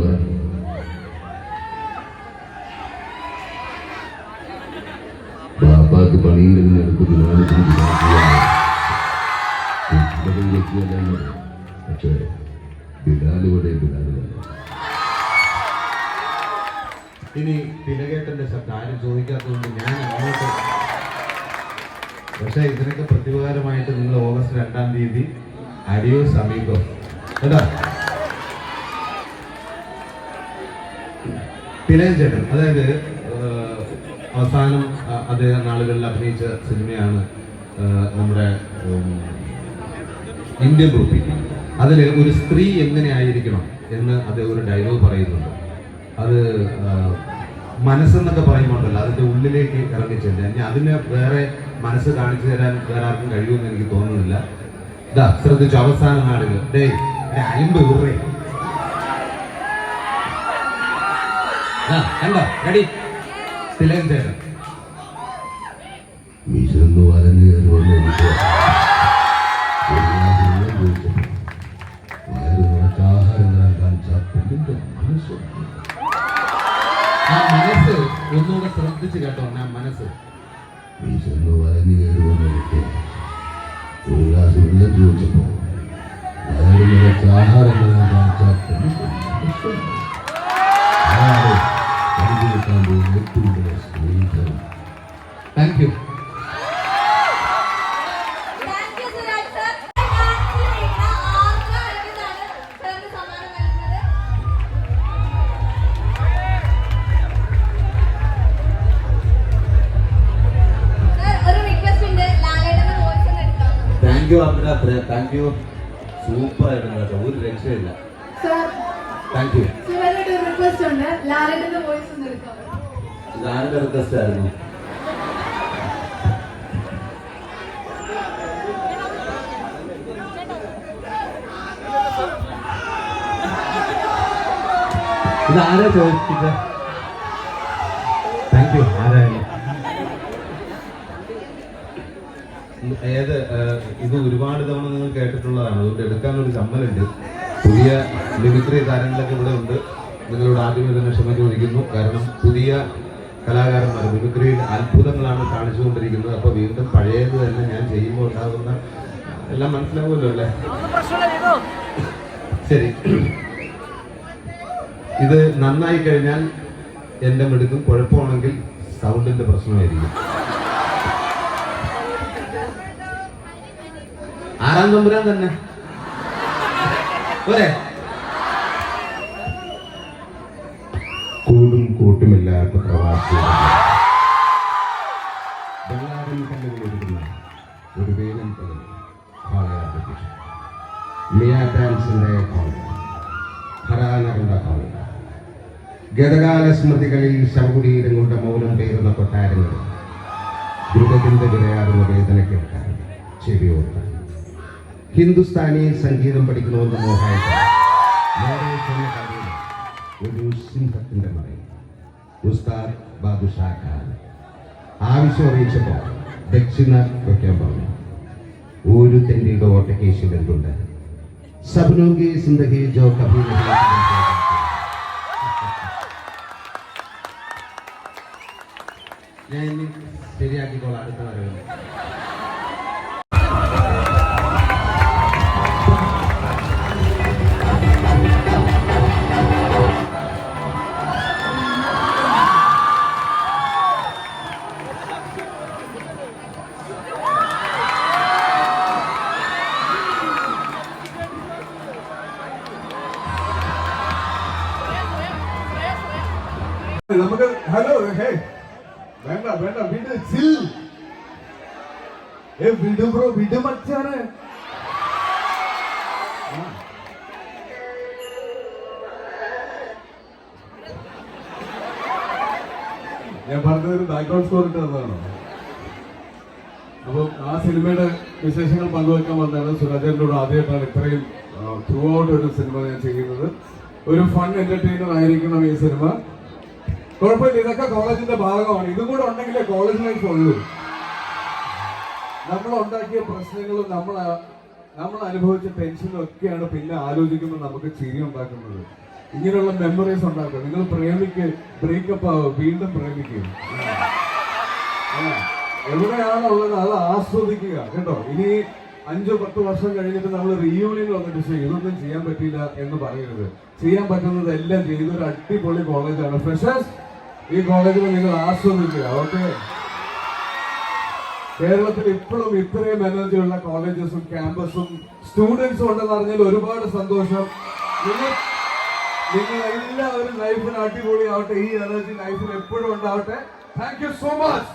പറ. ബാപ്പാക്ക് പണിയിലിരുന്ന് എടുത്ത് വിമാനത്തിന് പക്ഷേ ബിലാലിവിടെ ബിലാലില്ല ഇനി തിലകേട്ടന്റെ ആരും ചോദിക്കാത്തതുകൊണ്ട് ഞാൻ അങ്ങോട്ട് പക്ഷേ ഇതിനൊക്കെ പ്രതിവാരമായിട്ട് നിങ്ങൾ ഓഗസ്റ്റ് രണ്ടാം തീയതി അടിയോ സമീപം. കേട്ടോ തിലകൻ ചേട്ടൻ അതായത് അവസാനം അദ്ദേഹം നാളുകളിൽ അഭിനയിച്ച സിനിമയാണ് നമ്മുടെ ഇന്ത്യൻ ഗ്രൂപ്പിൽ. അതിൽ ഒരു സ്ത്രീ എങ്ങനെ ആയിരിക്കണം എന്ന് അദ്ദേഹം ഒരു ഡയലോഗ് പറയുന്നുണ്ട്. അത് മനസ്സെന്നൊക്കെ പറയുമ്പോണ്ടല്ലോ അതിന്റെ ഉള്ളിലേക്ക് ഇറങ്ങിച്ചെല്ല ഇനി അതിന് വേറെ മനസ്സ് കാണിച്ചു തരാൻ വേറെ ആർക്കും കഴിയുമെന്ന് എനിക്ക് തോന്നുന്നില്ല. ഇതാ ശ്രദ്ധിച്ചു അവസാന നാടുകൾ ഡേ അയിമ്പ് ഉറേ കണ്ടോ? റെഡി? ചേട്ടൻ. ഒന്നുകൂടെ ശ്രദ്ധിച്ച് കേട്ടോ ഞാൻ മനസ്സ്. വയറ് നിറച്ച് ആഹാരം thank you Amina thank you. Super ആയിരുന്നു ഒരു രക്ഷയില്ല. Thank you. റിക്വസ്റ്റ് ആയിരുന്നു. ഇത് ആരാ ചോദിച്ചത്? Thank you. ആരായാലും ഏത് ഇത് ഒരുപാട് തവണ നിങ്ങൾ കേട്ടിട്ടുള്ളതാണ്. അതുകൊണ്ട് എടുക്കാനൊരു ചമ്മലുണ്ട്. പുതിയ മിമിക്രി താരങ്ങളൊക്കെ ഇവിടെ ഉണ്ട്. നിങ്ങളോട് ആദ്യമേ തന്നെ ക്ഷമ ചോദിക്കുന്നു. കാരണം പുതിയ കലാകാരന്മാർ മിമിക്രിയിൽ അത്ഭുതങ്ങളാണ് കാണിച്ചുകൊണ്ടിരിക്കുന്നത്. അപ്പോൾ വീണ്ടും പഴയത് തന്നെ ഞാൻ ചെയ്യുമ്പോൾ ഉണ്ടാകുന്ന എല്ലാം മനസ്സിലാവുമല്ലോ അല്ലേ? ശരി. ഇത് നന്നായി കഴിഞ്ഞാൽ എന്റെ മിടുക്കും കുഴപ്പമാണെങ്കിൽ സൗണ്ടിന്റെ പ്രശ്നമായിരിക്കും. ആറാം തമ്പുരാൻ തന്നെ. പോരെ. കൂടും കൂട്ടുമില്ലാത്ത പ്രവാസി ഒരു വേലൻ മിയാ ഹരാനകളുടെ കോളേജ് ഗതകാല സ്മൃതികളിൽ ശവകുടീരങ്ങളുടെ മൗനം പേരുന്ന കൊട്ടാരങ്ങൾ ദുരിതത്തിന്റെ വിരയാറുന്ന വേദന കേൾക്കാൻ ചെവിയോർക്കാൻ ഹിന്ദുസ്ഥാനി സംഗീതം പഠിക്കണമെന്ന് മോഹായിട്ട് നേരെ ചെന്ന കാര്യം ഒരു സിംഹത്തിന്റെ മറയിൽ. ഉസ്താദ് ബാദുഷാ ഖാൻ. ആവശ്യം അറിയിച്ചപ്പോൾ ദക്ഷിണ വയ്ക്കാൻ പറഞ്ഞു. ഒരു തെണ്ടിയുടെ ഓട്ടക്കേശിൽ എന്തുണ്ട് സബ്നോഗി സിന്ദഗി ജോ കഭി ഞാൻ ശരിയാക്കിക്കോളാം. അടുത്ത വരവിൽ നമുക്ക് ഹലോ ഹേ വേണ്ട വേണ്ട വിട് സിൽ ഏ വിട് ബ്രോ വിട് മച്ചാണ് ഞാൻ പറഞ്ഞത് ബാക്ക്ഗ്രൗണ്ട് സ്കോർ ഇട്ട് തന്നതാണോ. അപ്പോൾ ആ സിനിമയുടെ വിശേഷങ്ങൾ പങ്കുവെക്കാൻ വന്നതാണ് സുരാജേന്ദ്രനോട് ആദ്യമായിട്ടാണ് ഇത്രയും ത്രൂ ഔട്ട് ഒരു സിനിമ ഞാൻ ചെയ്യുന്നത്. ഒരു ഫൺ എന്റർടൈനർ ആയിരിക്കണം ഈ സിനിമ. കുഴപ്പമില്ല ഇതൊക്കെ കോളേജിന്റെ ഭാഗമാണ്. ഇതും കൂടെ ഉണ്ടെങ്കിലേ കോളേജ് ലൈഫ് ഉള്ളൂ. നമ്മൾ ഉണ്ടാക്കിയ പ്രശ്നങ്ങളും നമ്മൾ നമ്മൾ അനുഭവിച്ച ടെൻഷനും ഒക്കെയാണ് പിന്നെ ആലോചിക്കുമ്പോൾ നമുക്ക് ചിരി ഉണ്ടാക്കുന്നത്. ഇങ്ങനെയുള്ള മെമ്മറീസ് ഉണ്ടാക്കുക. നിങ്ങൾ പ്രേമിക്ക് ബ്രേക്കപ്പ് ആവുക വീണ്ടും പ്രേമിക്കുക എവിടെയാണുള്ളത് അത് ആസ്വദിക്കുക കേട്ടോ? ഇനി അഞ്ചോ പത്ത് വർഷം കഴിഞ്ഞിട്ട് നമ്മൾ റീയൂണിയൻ വന്നിട്ട് പക്ഷേ ഇതൊന്നും ചെയ്യാൻ പറ്റിയില്ല എന്ന് പറയരുത്. ചെയ്യാൻ പറ്റുന്നത് എല്ലാം ചെയ്ത് ഒരു അടിപൊളി കോളേജാണ് ഫ്രഷേഴ്സ് ഈ കോളേജിൽ നിങ്ങൾ ആസ്വദിക്കുക ഓക്കെ കേരളത്തിൽ ഇപ്പോഴും ഇത്രയും എനർജി ഉള്ള കോളേജസും ക്യാമ്പസും സ്റ്റുഡൻസും ഉണ്ടെന്ന് അറിഞ്ഞാൽ ഒരുപാട് സന്തോഷം. നിങ്ങൾ നിങ്ങൾ എല്ലാവരും ലൈഫിൽ അടിപൊളിയാവട്ടെ ഈ എനർജി ലൈഫിൽ എപ്പോഴും ഉണ്ടാവട്ടെ. Thank you so much